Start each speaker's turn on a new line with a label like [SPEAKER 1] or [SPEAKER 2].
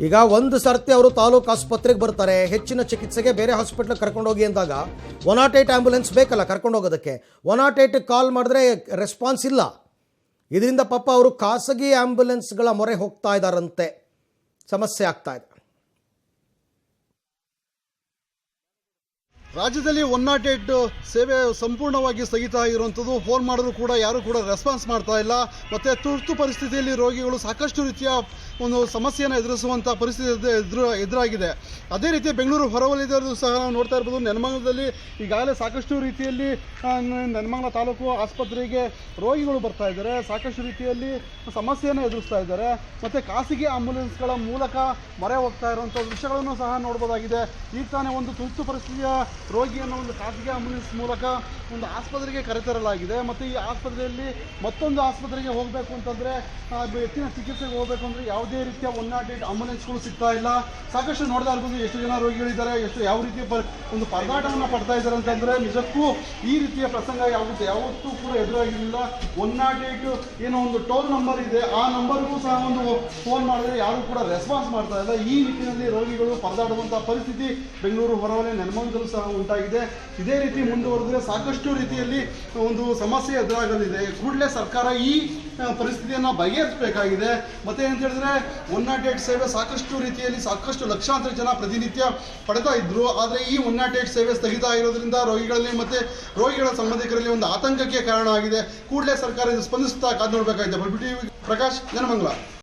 [SPEAKER 1] ಈಗ ಒಂದು ಸರ್ತಿ ಅವರು ತಾಲೂಕು ಆಸ್ಪತ್ರೆಗೆ ಬರ್ತಾರೆ. ಹೆಚ್ಚಿನ ಚಿಕಿತ್ಸೆಗೆ ಬೇರೆ ಹಾಸ್ಪಿಟ್ಲಿಗೆ ಕರ್ಕೊಂಡೋಗಿ ಅಂದಾಗ ಒನ್ ಆಟ್ ಏಟ್ ಆ್ಯಂಬುಲೆನ್ಸ್ ಬೇಕಲ್ಲ ಕರ್ಕೊಂಡು ಹೋಗೋದಕ್ಕೆ. ಒನ್ ನಾಟ್ ಏಯ್ಟ್ ಕಾಲ್ ಮಾಡಿದ್ರೆ ರೆಸ್ಪಾನ್ಸ್ ಇಲ್ಲ. ಇದರಿಂದ ಪಾಪ ಅವರು ಖಾಸಗಿ ಆ್ಯಂಬುಲೆನ್ಸ್ಗಳ ಮೊರೆ ಹೋಗ್ತಾ ಇದ್ದಾರಂತೆ. ಸಮಸ್ಯೆ ಆಗ್ತಾ ಇದೆ.
[SPEAKER 2] ರಾಜ್ಯದಲ್ಲಿ ಒನ್ ನಾಟ್ ಏಟ್ ಸೇವೆ ಸಂಪೂರ್ಣವಾಗಿ ಸ್ಥಗಿತ ಆಗಿರುವಂಥದ್ದು, ಫೋನ್ ಮಾಡಿದ್ರು ಕೂಡ ಯಾರು ಕೂಡ ರೆಸ್ಪಾನ್ಸ್ ಮಾಡ್ತಾ ಇಲ್ಲ. ಮತ್ತು ತುರ್ತು ಪರಿಸ್ಥಿತಿಯಲ್ಲಿ ರೋಗಿಗಳು ಸಾಕಷ್ಟು ರೀತಿಯ ಒಂದು ಸಮಸ್ಯೆಯನ್ನು ಎದುರಿಸುವಂಥ ಪರಿಸ್ಥಿತಿ ಎದು- ಎದುರು ಎದುರಾಗಿದೆ. ಅದೇ ರೀತಿ ಬೆಂಗಳೂರು ಹೊರವಲಯದಲ್ಲೂ ಸಹ ನಾವು ನೋಡ್ತಾ ಇರ್ಬೋದು, ನೆಲಮಂಗಲದಲ್ಲಿ ಈಗಾಗಲೇ ಸಾಕಷ್ಟು ರೀತಿಯಲ್ಲಿ ನೆನಮಂಗಲ ತಾಲೂಕು ಆಸ್ಪತ್ರೆಗೆ ರೋಗಿಗಳು ಬರ್ತಾ ಇದ್ದಾರೆ. ಸಾಕಷ್ಟು ರೀತಿಯಲ್ಲಿ ಸಮಸ್ಯೆಯನ್ನು ಎದುರಿಸ್ತಾ ಇದ್ದಾರೆ. ಮತ್ತು ಖಾಸಗಿ ಆಂಬುಲೆನ್ಸ್ಗಳ ಮೂಲಕ ಮೊರೆ ಹೋಗ್ತಾ ಇರುವಂಥ ದೃಶ್ಯಗಳನ್ನು ಸಹ ನೋಡ್ಬೋದಾಗಿದೆ. ಈಗ ತಾನೇ ಒಂದು ತುರ್ತು ಪರಿಸ್ಥಿತಿಯ ರೋಗಿಯನ್ನು ಒಂದು ಖಾಸಗಿ ಆಂಬುಲೆನ್ಸ್ ಮೂಲಕ ಒಂದು ಆಸ್ಪತ್ರೆಗೆ ಕರೆತರಲಾಗಿದೆ. ಮತ್ತು ಈ ಆಸ್ಪತ್ರೆಯಲ್ಲಿ ಮತ್ತೊಂದು ಆಸ್ಪತ್ರೆಗೆ ಹೋಗಬೇಕು ಅಂತಂದರೆ ಹೆಚ್ಚಿನ ಚಿಕಿತ್ಸೆಗೆ ಹೋಗಬೇಕು ಅಂದರೆ ಯಾವುದೇ ರೀತಿಯ ಒನ್ ನಾಟ್ ಏಟ್ ಆಂಬುಲೆನ್ಸ್ಗಳು ಸಿಗ್ತಾ ಇಲ್ಲ. ಸಾಕಷ್ಟು ನೋಡಿದಾಗ ಇರ್ಬೋದು ಎಷ್ಟು ಜನ ರೋಗಿಗಳಿದ್ದಾರೆ ಎಷ್ಟು ಯಾವ ರೀತಿಯ ಪ ಒಂದು ಪರದಾಟವನ್ನು ಪಡ್ತಾ ಇದ್ದಾರೆ ಅಂತಂದರೆ ನಿಜಕ್ಕೂ ಈ ರೀತಿಯ ಪ್ರಸಂಗ ಯಾವುದು ಯಾವತ್ತೂ ಕೂಡ ಎದುರಾಗಿರಲಿಲ್ಲ. ಒನ್ ನಾಟ್ ಏಟ್ ಏನೋ ಒಂದು ಟೋಲ್ ನಂಬರ್ ಇದೆ, ಆ ನಂಬರ್ಗೂ ಸಹ ಒಂದು ಫೋನ್ ಮಾಡಿದ್ರೆ ಯಾರು ಕೂಡ ರೆಸ್ಪಾನ್ಸ್ ಮಾಡ್ತಾ ಇಲ್ಲ. ಈ ನಿಟ್ಟಿನಲ್ಲಿ ರೋಗಿಗಳು ಪರದಾಡುವಂಥ ಪರಿಸ್ಥಿತಿ ಬೆಂಗಳೂರು ಹೊರವಲಯ ನೆಲಮಂಗಲು ಸಹ ಉಂಟಾಗಿದೆ. ಇದೇ ರೀತಿ ಮುಂದುವರೆದ್ರೆ ಸಾಕಷ್ಟು ರೀತಿಯಲ್ಲಿ ಒಂದು ಸಮಸ್ಯೆ ಎದುರಾಗಲಿದೆ. ಕೂಡಲೇ ಸರ್ಕಾರ ಈ ಪರಿಸ್ಥಿತಿಯನ್ನು ಬಗೆಹರಿಸಬೇಕಾಗಿದೆ. ಮತ್ತೆ ಅಂತ ಹೇಳಿದ್ರೆ, ಒನ್ ನಾಟ್ ಏಟ್ ಸೇವೆ ಸಾಕಷ್ಟು ರೀತಿಯಲ್ಲಿ ಸಾಕಷ್ಟು ಲಕ್ಷಾಂತರ ಜನ ಪ್ರತಿನಿತ್ಯ ಪಡೆತಾ ಇದ್ರು. ಆದರೆ ಈ ಒನ್ ನಾಟ್ ಏಟ್ ಸೇವೆ ಸ್ಥಗಿತ ಆಗಿರೋದ್ರಿಂದ ರೋಗಿಗಳಲ್ಲಿ ಮತ್ತೆ ರೋಗಿಗಳ ಸಂಬಂಧಿಕರಲ್ಲಿ ಒಂದು ಆತಂಕಕ್ಕೆ ಕಾರಣ ಆಗಿದೆ. ಕೂಡಲೇ ಸರ್ಕಾರ ಇದು ಸ್ಪಂದಿಸುತ್ತಾ ಕಾದು ನೋಡಬೇಕಾಗಿದೆ. ಪ್ರಕಾಶ್ ಜನಮಂಗಲ